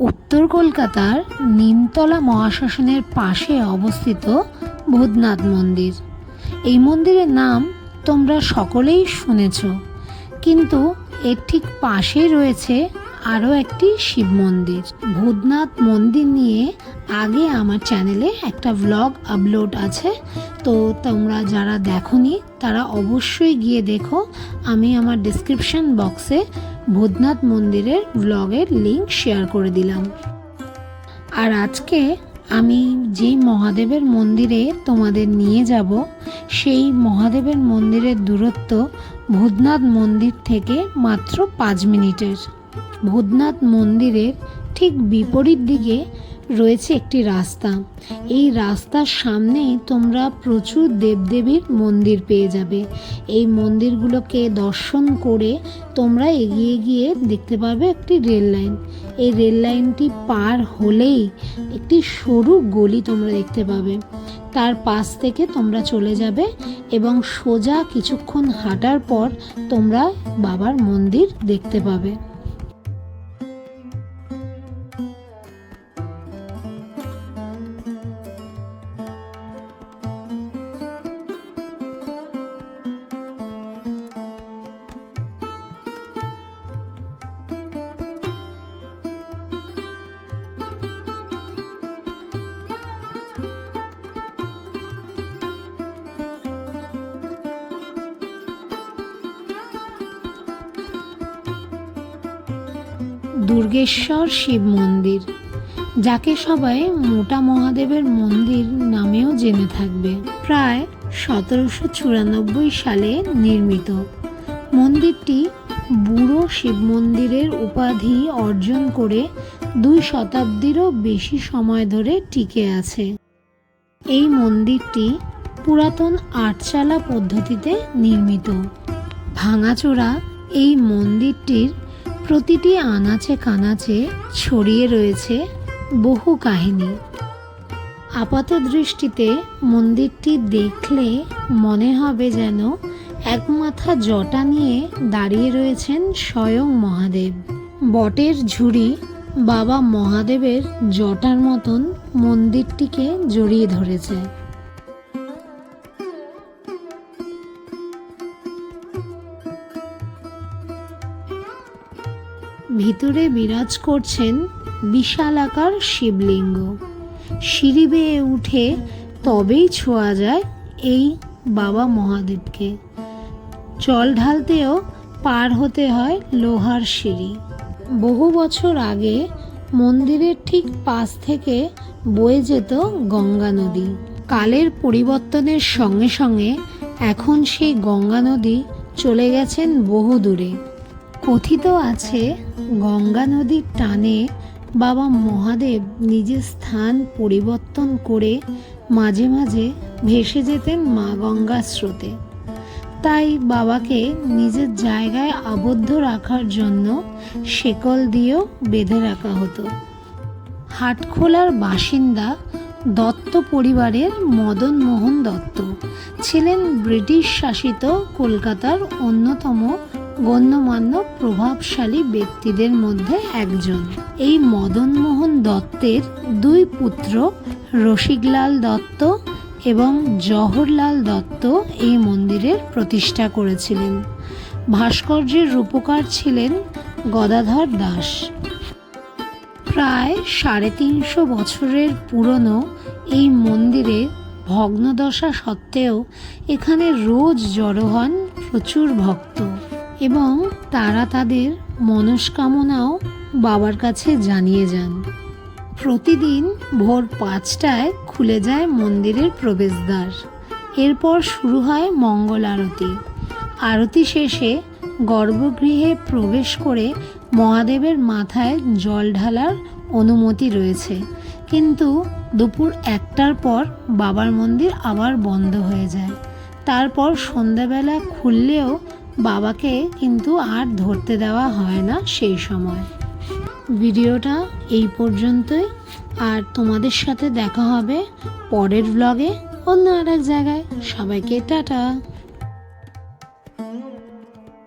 উত্তর কলকাতার নিমতলা মহাশ্মশানের পাশে অবস্থিত ভূতনাথ মন্দির। এই মন্দিরের নাম তোমরা সকলেই শুনেছ, কিন্তু এর ঠিক পাশেই রয়েছে আরও একটি শিব মন্দির। ভূতনাথ মন্দির নিয়ে আগে আমার চ্যানেলে একটা ভ্লগ আপলোড আছে, তো তোমরা যারা দেখোনি তারা অবশ্যই গিয়ে দেখো। আমি আমার ডিসক্রিপশন বক্সে ভূতনাথ মন্দিরের ব্লগের লিংক শেয়ার করে দিলাম। আর আজকে আমি যেই মহাদেবের মন্দিরে তোমাদের নিয়ে যাব, সেই মহাদেবের মন্দিরের দূরত্ব ভূতনাথ মন্দির থেকে মাত্র পাঁচ মিনিটের। ভূতনাথ মন্দিরের ঠিক বিপরীত দিকে রয়েছে একটি রাস্তা। এই রাস্তার সামনেই তোমরা প্রচুর দেবদেবীর মন্দির পেয়ে যাবে। এই মন্দিরগুলোকে দর্শন করে তোমরা এগিয়ে গিয়ে দেখতে পাবে একটি রেল লাইন। এই রেল লাইনটি পার হলেই একটি সরু গলি তোমরা দেখতে পাবে। তার পাশ থেকে তোমরা চলে যাবে এবং সোজা কিছুক্ষণ হাঁটার পর তোমরা বাবার মন্দির দেখতে পাবে। দুর্গেশ্বর শিব মন্দির, যাকে সবাই মোটা মহাদেবের মন্দির নামেও জেনে থাকবে। প্রায় সতেরোশো চুরানব্বই সালে নির্মিত। মন্দিরটি বুড়ো শিব মন্দিরের উপাধি অর্জন করে দুই শতাব্দীরও বেশি সময় ধরে টিকে আছে। এই মন্দিরটি পুরাতন আটচালা পদ্ধতিতে নির্মিত। ভাঙাচোরা এই মন্দিরটির প্রতিটি আনাচে কানাচে ছড়িয়ে রয়েছে বহু কাহিনী। আপাত দৃষ্টিতে মন্দিরটি দেখলে মনে হবে যেন এক মাথা জটা নিয়ে দাঁড়িয়ে রয়েছেন স্বয়ং মহাদেব। বটের ঝুড়ি বাবা মহাদেবের জটার মতন মন্দিরটিকে জড়িয়ে ধরেছে। ভিতরে বিরাজ করছেন বিশালাকার শিবলিঙ্গ। সিঁড়ি বেয়ে উঠে তবেই ছোঁয়া যায় এই বাবা মহাদেবকে। জল ঢালতেও পার হতে হয় লোহার সিঁড়ি। বহু বছর আগে মন্দিরের ঠিক পাশ থেকে বয়ে যেত গঙ্গা নদী। কালের পরিবর্তনের সঙ্গে সঙ্গে এখন সেই গঙ্গা নদী চলে গেছেন বহু দূরে কথিত আছে, গঙ্গা নদীর টানে বাবা মহাদেব নিজের স্থান পরিবর্তন করে মাঝে মাঝে ভেসে যেতেন মা গঙ্গার স্রোতে। তাই বাবাকে নিজের জায়গায় আবদ্ধ রাখার জন্য শেকল দিয়েও বেঁধে রাখা হতো। হাটখোলার বাসিন্দা দত্ত পরিবারের মদন মোহন দত্ত ছিলেন ব্রিটিশ শাসিত কলকাতার অন্যতম গণ্যমান্য প্রভাবশালী ব্যক্তিদের মধ্যে একজন। এই মদনমোহন দত্তের দুই পুত্র রসিকলাল দত্ত এবং জহরলাল দত্ত এই মন্দিরের প্রতিষ্ঠা করেছিলেন। ভাস্কর্যের রূপকার ছিলেন গদাধর দাস। প্রায় সাড়ে তিনশো বছরের পুরনো এই মন্দিরে ভগ্নদশা সত্ত্বেও এখানে রোজ জড়ো হন প্রচুর ভক্ত। এবং তারা তাদের মনস্কামনাও বাবার কাছে জানিয়ে যান। প্রতিদিন ভোর পাঁচটায় খুলে যায় মন্দিরের প্রবেশদ্বার। এরপর শুরু হয় মঙ্গল আরতি। আরতি শেষে গর্ভগৃহে প্রবেশ করে মহাদেবের মাথায় জল ঢালার অনুমতি রয়েছে। কিন্তু দুপুর একটার পর বাবার মন্দির আবার বন্ধ হয়ে যায়। তারপর সন্ধ্যাবেলা খুললেও বাবাকে কিন্তু আর ধরতে দেওয়া হয় না সেই সময়। ভিডিওটা এই পর্যন্তই। আর তোমাদের সাথে দেখা হবে পরের ব্লগে অন্য আর এক জায়গায়। সবাইকে টাটা।